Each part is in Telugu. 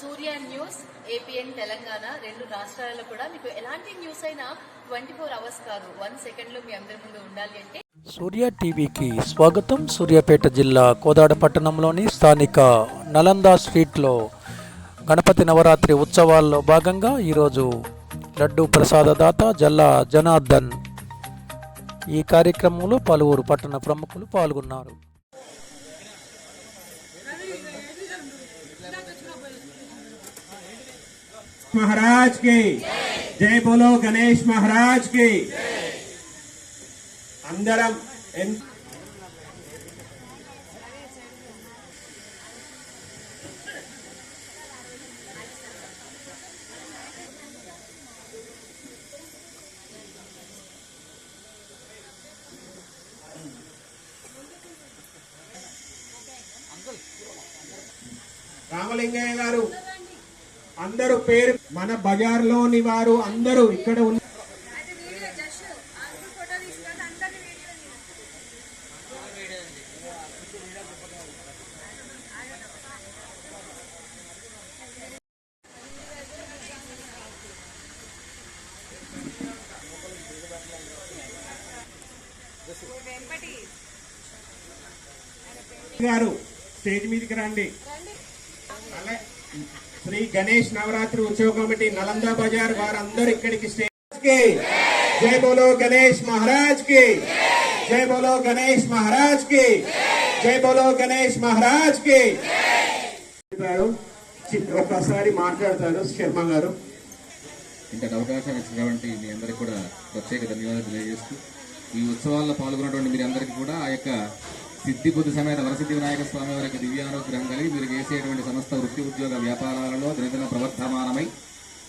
సూర్య న్యూస్ ఏపీఎన్ తెలంగాణ రెండు రాష్ట్రాలలో కూడా మీకు ఎలాంటి న్యూస్ అయినా ట్వంటీ ఫోర్ అవర్స్ కాదు. వన్ సెకండ్లో మీ అందరి ముందు ఉండాలి అంటే సూర్య టీవీకి స్వాగతం. సూర్యాపేట జిల్లా కోదాడ పట్టణంలోని స్థానిక నలందా స్ట్రీట్లో గణపతి నవరాత్రి ఉత్సవాల్లో భాగంగా ఈరోజు లడ్డు ప్రసాదదాత జల్లా జనార్దన్ ఈ కార్యక్రమంలో పలువురు పట్టణ ప్రముఖులు పాల్గొన్నారు. महाराज की जय बोलो गणेश महाराज की అందరం ఎన్- రామలింగయ్య గారు అందరూ పేరు మన బజార్లోని వారు అందరూ ఇక్కడ ఉన్న గారు స్టేజ్ మీదకి రండి. అలా. శ్రీ గణేష్ నవరాత్రి ఉత్సవ కమిటీ నలంద బజార్ వారందరూ ఇక్కడికి స్టేజ్కి. జై బోలో గణేష్ మహారాజ్కి. జై బోలో గణేష్ మహారాజ్కి. జై బోలో గణేష్ మహారాజ్కి. ఒకసారి మాట్లాడతారు శర్మ గారు. ఇంతటి అవకాశం ఇచ్చినటువంటి మీ అందరికీ కూడా ప్రత్యేక ధన్యవాదాలు తెలియజేస్తూ ఈ ఉత్సవాల్లో పాల్గొన్నటువంటి మీరు అందరికీ కూడా ఆ యొక్క సిద్ధి బుద్ధి సమేత వరసిద్ధి వినాయక స్వామి వారి యొక్క దివ్యానుగ్రహం కలిగి మీరు చేసేటువంటి సమస్త వృత్తి ఉద్యోగ వ్యాపారాలలో దినదిన ప్రవర్ధమానమై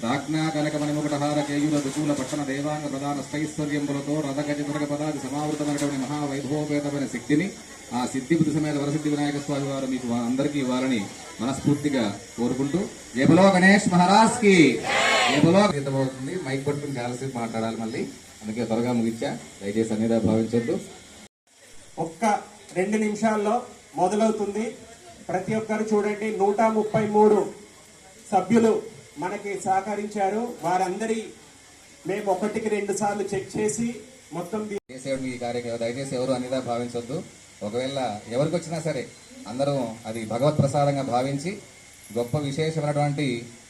రాజ్ఞా కనక మణిముకుటహార కేయుల దుకుల పట్టణ దేవాంగ ప్రధాన స్థైశ్వర్యములతో రథగజ దుర్గ పదాది సమావృతమైనటువంటి మహావైభవపేతమైన శక్తిని ఆ సిద్ధి బుద్ధి సమేత వరసిద్ధి వినాయక స్వామి వారు మీకు అందరికీ ఇవ్వాలని మనస్ఫూర్తిగా కోరుకుంటూ జయబలో గణేష్ మహారాజ్కి. జయబలో అవుతుంది మైక్ పట్టుకుని చాలాసేపు మాట్లాడాలి మళ్ళీ. అందుకే త్వరగా ముగించా దయచేసి అన్నిదా భావించొద్దు. ఒక్క రెండు నిమిషాల్లో మొదలవుతుంది. ప్రతి ఒక్కరు చూడండి నూట ముప్పై మూడు సభ్యులు మనకి సహకరించారు. వారందరి మేము ఒకటికి రెండు సార్లు చెక్ చేసి మొత్తం చేసేవాడు ఈ కార్యక్రమం దయచేసి ఎవరు అనిదా భావించొద్దు. ఒకవేళ ఎవరికి వచ్చినా సరే అందరూ అది భగవత్ ప్రసాదంగా భావించి గొప్ప విశేషమైనటువంటి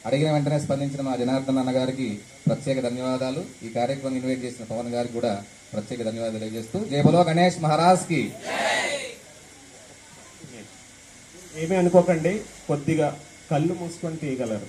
అడిగిన వెంటనే స్పందించిన మా జనార్దన్ అన్న గారికి ప్రత్యేక ధన్యవాదాలు. ఈ కార్యక్రమం ఇన్వైట్ చేసిన పవన్ గారికి కూడా ప్రత్యేక ధన్యవాదాలు తెలియజేస్తూ జయబలో గణేష్ మహారాజ్కి ఏమీ అనుకోకండి కొద్దిగా కళ్ళు మూసుకొని తీయగలరు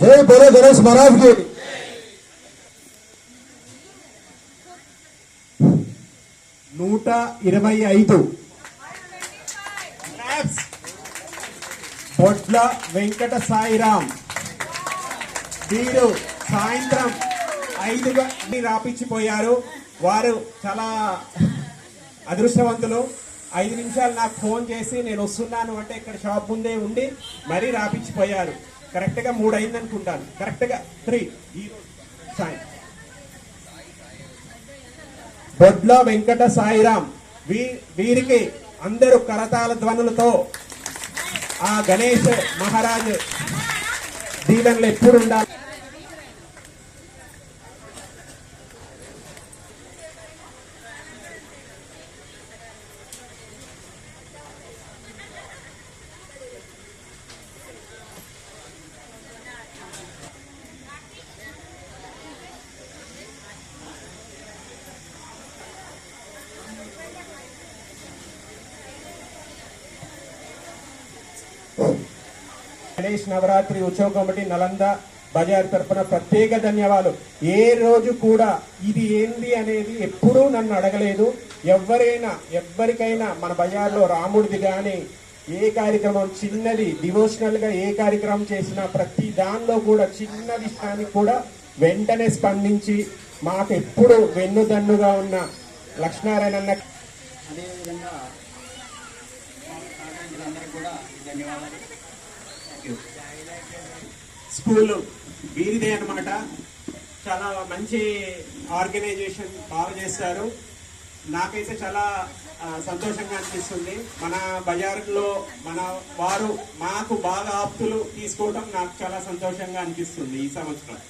జయ బరే గణేష్ మహారాజ్కి నూట ఇరవై ఐదు. బొడ్ల వెంకట సాయిరామ్. వీరు సాయంత్రం ఐదుగా రాపించిపోయారు. వారు చాలా అదృష్టవంతులు. ఐదు నిమిషాలు నాకు ఫోన్ చేసి నేను వస్తున్నాను అంటే ఇక్కడ షాప్ ముందే ఉండి మరీ రాపించిపోయారు. కరెక్ట్గా మూడు అయింది అనుకుంటాను కరెక్ట్గా త్రీ. ఈరోజు బొడ్ల వెంకట సాయిరాం. వీ వీరికి అందరూ కరతాల ధ్వనులతో ఆ గణేష్ మహారాజ్ దీవెనలు ఎప్పుడు ఉండాలి? గణేష్ నవరాత్రి ఉత్సవ కమిటీ నలంద బజార్ తరపున ప్రత్యేక ధన్యవాదాలు. ఏ రోజు కూడా ఇది ఏంది అనేది ఎప్పుడూ నన్ను అడగలేదు. ఎవరైనా ఎవ్వరికైనా మన బజార్లో రాముడిది కానీ ఏ కార్యక్రమం చిన్నది డివోషనల్గా ఏ కార్యక్రమం చేసినా ప్రతి దానిలో కూడా చిన్న విషయానికి కూడా వెంటనే స్పందించి మాకు ఎప్పుడు వెన్నుదన్నుగా ఉన్న లక్ష్మీనారాయణ అన్న అదేవిధంగా కూడా ధన్యవాదాలు. స్కూల్ వీరిదే అన్నమాట. చాలా మంచి ఆర్గనైజేషన్ బాగా చేస్తారు. నాకైతే చాలా సంతోషంగా అనిపిస్తుంది. మన బజార్లో మన వారు మాకు బాగా ఆప్తులు తీసుకోవడం నాకు చాలా సంతోషంగా అనిపిస్తుంది ఈ సంవత్సరం.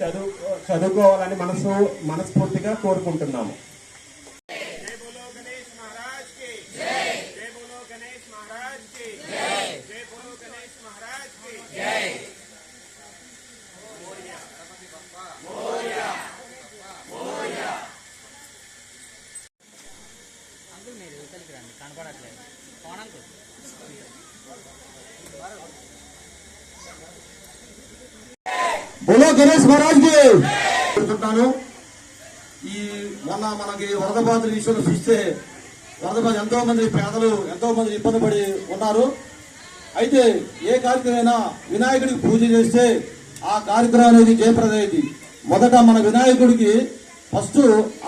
చదువు చదువుకోవాలని మనసు మనస్ఫూర్తిగా కోరుకుంటున్నాము జై బోలో గణేష్ మహారాజ్కి జై బోలో గణేష్ మహారాజ్కి జై బోలో గణేష్ మహారాజ్కి బోలో గణేష్ మహారాజ్ చెప్తున్నాను. ఈ మొన్న మనకి వరద బాధలు విషయంలో చూస్తే వరద బాధ ఎంతో మంది పేదలు ఎంతో మంది ఇబ్బంది పడి ఉన్నారు. అయితే ఏ కార్యక్రమైనా వినాయకుడికి పూజ చేస్తే ఆ కార్యక్రమం అనేది జయప్రదమైంది. మొదట మన వినాయకుడికి ఫస్ట్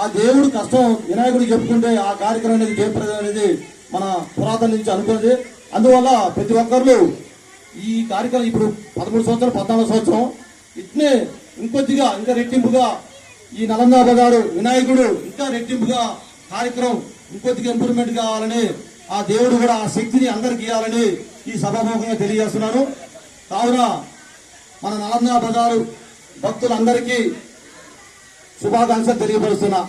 ఆ దేవుడు కష్టం వినాయకుడికి చెప్పుకుంటే ఆ కార్యక్రమం అనేది జయప్రదం అనేది మన పురాతన నుంచి అనుకున్నది. అందువల్ల ప్రతి ఒక్కరు ఈ కార్యక్రమం ఇప్పుడు పదమూడు సంవత్సరాలు పద్నాలుగు సంవత్సరం. ఇట్నే ఇంకొద్దిగా ఇంకా రెట్టింపుగా ఈ నలందాబ గారు వినాయకుడు ఇంకా రెట్టింపుగా కార్యక్రమం ఇంకొద్దిగా ఇంప్రూవ్మెంట్ కావాలని ఆ దేవుడు కూడా ఆ శక్తిని అందరికి ఇవ్వాలని ఈ సభాముఖంగా తెలియజేస్తున్నాను. కావున మన నలందా బజారు భక్తులందరికీ శుభాకాంక్షలు తెలియపరుస్తున్నా.